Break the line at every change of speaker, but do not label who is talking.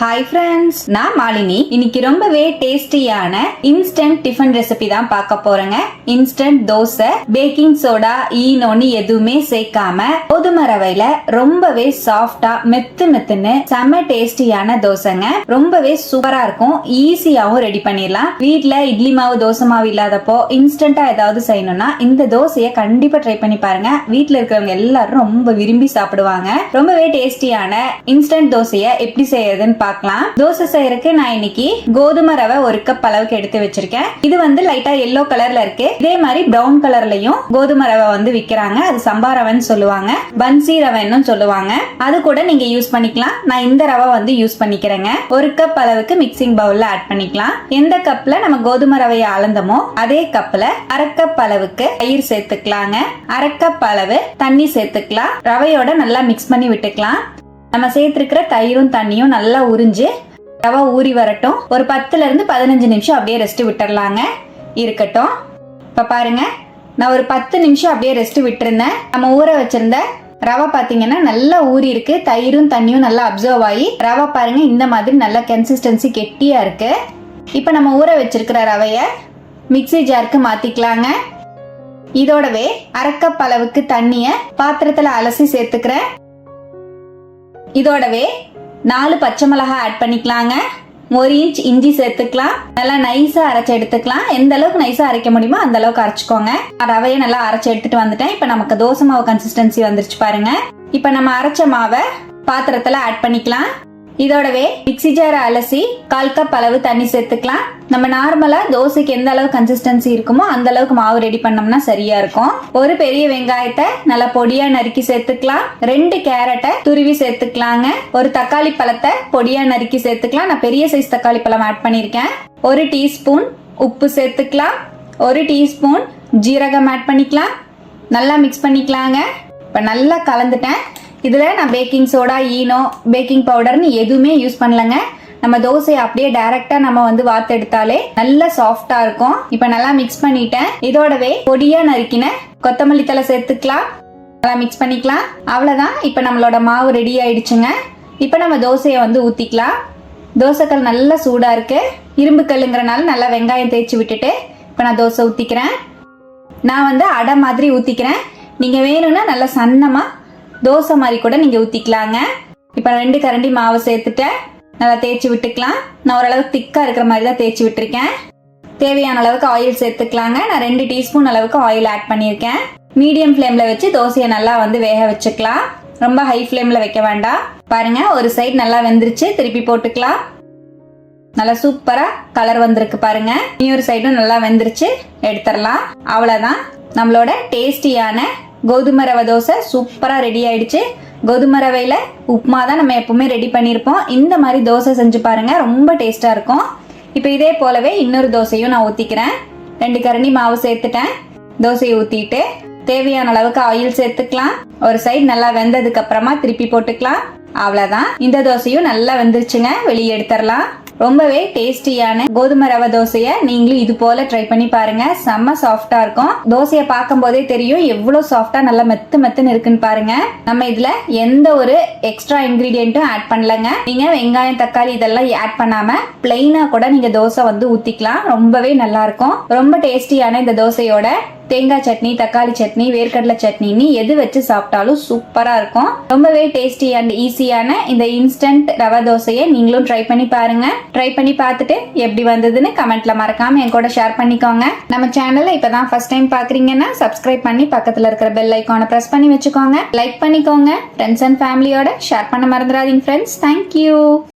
Hi friends நான் மாலினி. இன்னைக்கு ரொம்பவே டேஸ்டியான இன்ஸ்டன்ட் டிஃபன் ரெசிபி தான் பார்க்க போறேங்க. இன்ஸ்டன்ட் தோசை பேக்கிங் சோடா ஈனோன்னு எதுவுமே சேர்க்காம கோதுமை ரவையில ரொம்பவே சாஃப்டா மெத்து மெத்துன்னு செம்ம டேஸ்டியான தோசைங்க. ரொம்பவே சூப்பரா இருக்கும். ஈஸியாவும் ரெடி பண்ணிடலாம். வீட்ல இட்லி மாவு தோசை மாவு இல்லாதப்போ இன்ஸ்டன்டா ஏதாவது செய்யணும்னா இந்த தோசையை கண்டிப்பா ட்ரை பண்ணி பாருங்க. வீட்ல இருக்கிறவங்க எல்லாரும் ரொம்ப விரும்பி சாப்பிடுவாங்க. ரொம்பவே டேஸ்டியான இன்ஸ்டன்ட் தோசையை எப்படி செய்யறதுன்னு பார்க்கலாம். தோசை செய்யறதுக்கு நான் இன்னைக்கு கோதுமை ரவை ஒரு கப் அளவுக்கு எடுத்து வச்சிருக்கேன். இது வந்து லைட்டா எல்லோ கலர்ல இருக்கு. இதே மாதிரி பிரவுன் கலர்லயும் கோதுமை ரவை வந்து விக்கிறாங்க. அது சம்பா ரவைன்னு சொல்லுவாங்க. பன்சி ரவைன்னு சொல்லுவாங்க. அது கூட நீங்க யூஸ் பண்ணிக்கலாம். நான் இந்த ரவை வந்து யூஸ் பண்ணிக்கிறேங்க. ஒரு கப் அளவுக்கு மிக்சிங் பவுல்ல ஆட் பண்ணிக்கலாம். எந்த கப்ல நம்ம கோதுமை ரவையை அளந்தமோ அதே கப்ல அரை கப் அளவுக்கு தயிர் சேர்த்துக்கலாங்க. அரை கப் அளவு தண்ணி சேர்த்துக்கலாம். ரவையோட நல்லா மிக்ஸ் பண்ணி விட்டுக்கலாம். நம்ம சேர்த்துருக்கிற தயிரும் தண்ணியும் நல்லா உறிஞ்சு ரவை ஊறி வரட்டும். ஒரு பத்துல இருந்து பதினஞ்சு நிமிஷம் அப்படியே ரெஸ்ட் விட்டுடலாங்க இருக்கட்டும். இப்ப பாருங்க நான் ஒரு பத்து நிமிஷம் அப்படியே ரெஸ்ட் விட்டுருந்தேன். நம்ம ஊற வச்சிருந்த ரவை பார்த்தீங்கன்னா நல்லா ஊறி இருக்கு. தயிரும் தண்ணியும் நல்லா அப்சர்வ் ஆகி ரவை பாருங்க இந்த மாதிரி நல்லா கன்சிஸ்டன்சி கெட்டியா இருக்கு. இப்போ நம்ம ஊற வச்சிருக்கிற ரவையை மிக்ஸி ஜாருக்கு மாத்திக்கலாங்க. இதோடவே அரைக்கப் அளவுக்கு தண்ணியை பாத்திரத்துல அலசி சேர்த்துக்கிறேன். இதோடவே நாலு பச்சை மிளகாய் ஆட் பண்ணிக்கலாங்க. ஒரு இன்ச் இஞ்சி சேர்த்துக்கலாம். நல்லா நைஸா அரைச்சு எடுத்துக்கலாம். எந்த அளவுக்கு நைஸா அரைக்க முடியுமோ அந்த அளவுக்கு அரைச்சுக்கோங்க. ரவையை நல்லா அரைச்சு எடுத்துட்டு வந்துட்டேன். இப்போ நமக்கு தோசை மாவு கன்சிஸ்டன்சி வந்துருச்சு பாருங்க. இப்போ நம்ம அரைச்ச மாவை பாத்திரத்துல ஆட் பண்ணிக்கலாம். இதோடவே மிக்ஸி ஜார் அலசி கால் கப் அளவு தண்ணி சேர்த்துக்கலாம். நம்ம நார்மலா தோசைக்கு எந்த அளவு கன்சிஸ்டன்சி இருக்குமோ அந்த அளவுக்கு மாவு ரெடி பண்ணோம்னா சரியா இருக்கும். ஒரு பெரிய வெங்காயத்தை நல்லா பொடியா நறுக்கி சேர்த்துக்கலாம். ரெண்டு கேரட்டை துருவி சேர்த்துக்கலாங்க. ஒரு தக்காளி பழத்தை பொடியா நறுக்கி சேர்த்துக்கலாம். நான் பெரிய சைஸ் தக்காளி பழம் ஆட் பண்ணியிருக்கேன். ஒரு டீஸ்பூன் உப்பு சேர்த்துக்கலாம். ஒரு டீஸ்பூன் ஜீரகம் ஆட் பண்ணிக்கலாம். நல்லா மிக்ஸ் பண்ணிக்கலாங்க. இப்போ நல்லா கலந்துட்டேன். இதில் நான் பேக்கிங் சோடா ஈனோ பேக்கிங் பவுடர்னு எதுவுமே யூஸ் பண்ணலங்க. நம்ம தோசையை அப்படியே டைரக்டா நம்ம வந்து வாத்து எடுத்தாலே சாஃப்டா இருக்கும். இப்போ நல்லா மிக்ஸ் பண்ணிட்டேன். இதோடவே பொடியாக நறுக்கின கொத்தமல்லி தலை சேர்த்துக்கலாம். நல்லா மிக்ஸ் பண்ணிக்கலாம். அவ்வளோதான் இப்போ நம்மளோட மாவு ரெடி ஆயிடுச்சுங்க. இப்போ நம்ம தோசையை வந்து ஊற்றிக்கலாம் தோசைக்கல் நல்லா சூடாக இருக்கு. இரும்பு கல்லுங்கிறனால நல்லா வெங்காயம் தேய்ச்சி விட்டுட்டு இப்போ நான் தோசை ஊற்றிக்கிறேன் நான் வந்து அடை மாதிரி ஊற்றிக்கிறேன் நீங்கள் வேணும்னா நல்லா சன்னமாக தோசை மாதிரி கூட நீங்கள் ஊற்றிக்கலாங்க இப்போ ரெண்டு கரண்டி மாவு சேர்த்துட்டேன். நல்லா தேய்ச்சி விட்டுக்கலாம். நான் ஓரளவுக்கு திக்காக இருக்கிற மாதிரி தான் தேய்ச்சி விட்டுருக்கேன். தேவையான அளவுக்கு ஆயில் சேர்த்துக்கலாங்க. நான் ரெண்டு டீஸ்பூன் அளவுக்கு ஆயில் ஆட் பண்ணியிருக்கேன். மீடியம் ஃப்ளேமில் வச்சு தோசையை நல்லா வந்து வேக வச்சுக்கலாம். ரொம்ப ஹை ஃப்ளேமில் வைக்க வேண்டாம். பாருங்க ஒரு சைடு நல்லா வெந்துருச்சு. திருப்பி போட்டுக்கலாம். நல்லா சூப்பரா கலர் வந்திருக்கு பாருங்க. இன்னொரு சைடும் நல்லா வெந்துருச்சு. எடுத்துடலாம். அவ்வளவுதான். நம்மளோட டேஸ்டியான கோதுமை ரவை தோசை சூப்பராக ரெடி ஆயிடுச்சு. கோதுமை ரவையில் உப்புமா தான் நம்ம எப்பவுமே ரெடி பண்ணியிருப்போம். இந்த மாதிரி தோசை செஞ்சு பாருங்க ரொம்ப டேஸ்ட்டாக இருக்கும். இப்போ இதே போலவே இன்னொரு தோசையும் நான் ஊற்றிக்கிறேன் ரெண்டு கரண்டி மாவு சேர்த்துட்டேன். தோசையை ஊற்றிட்டு தேவையான அளவுக்கு ஆயில் சேர்த்துக்கலாம். ஒரு சைடு நல்லா வெந்ததுக்கு அப்புறமா திருப்பி போட்டுக்கலாம். அவ்வளோதான் இந்த தோசையும் நல்லா வெந்துருச்சுங்க. வெளியே எடுத்துடலாம். ரொம்பவே டேஸ்டியான கோதுமை ரவை தோசையை நீங்களும் இது போல ட்ரை பண்ணி பாருங்க. செம்ம சாஃப்டா இருக்கும். தோசையை பார்க்கும் போதே தெரியும் எவ்வளவு சாஃப்டா நல்லா மெத்து மெத்துன்னு இருக்குன்னு பாருங்க. நம்ம இதுல எந்த ஒரு எக்ஸ்ட்ரா இன்கிரீடியன்ட்டும் ஆட் பண்ணலங்க. நீங்க வெங்காயம் தக்காளி இதெல்லாம் ஆட் பண்ணாம பிளெயினா கூட நீங்க தோசை வந்து ஊத்திக்கலாம். ரொம்பவே நல்லா இருக்கும். ரொம்ப டேஸ்டியான இந்த தோசையோட தேங்காய் சட்னி தக்காளி சட்னி வேர்க்கடலை சட்னின்னு எது வச்சு சாப்பிட்டாலும் சூப்பரா இருக்கும். ரொம்பவே டேஸ்டி அண்ட் ஈஸியான இந்த இன்ஸ்டன்ட் ரவா தோசையை நீங்களும் ட்ரை பண்ணி பாருங்க. ட்ரை பண்ணி பார்த்துட்டு எப்படி வந்ததுன்னு கமெண்ட்ல மறக்காம என் கூட ஷேர் பண்ணிக்கோங்க. நம்ம சேனல்ல இப்பதான் ஃபர்ஸ்ட் டைம் பாக்குறீங்கன்னா சப்ஸ்கிரைப் பண்ணி பக்கத்துல இருக்கிற பெல் ஐக்கானை பிரஸ் பண்ணி வச்சுக்கோங்க. லைக் பண்ணிக்கோங்க. ஃப்ரெண்ட்ஸ் அண்ட் ஃபேமிலியோட ஷேர் பண்ண மறந்துடாதீங்க ஃப்ரெண்ட்ஸ் தேங்க்யூ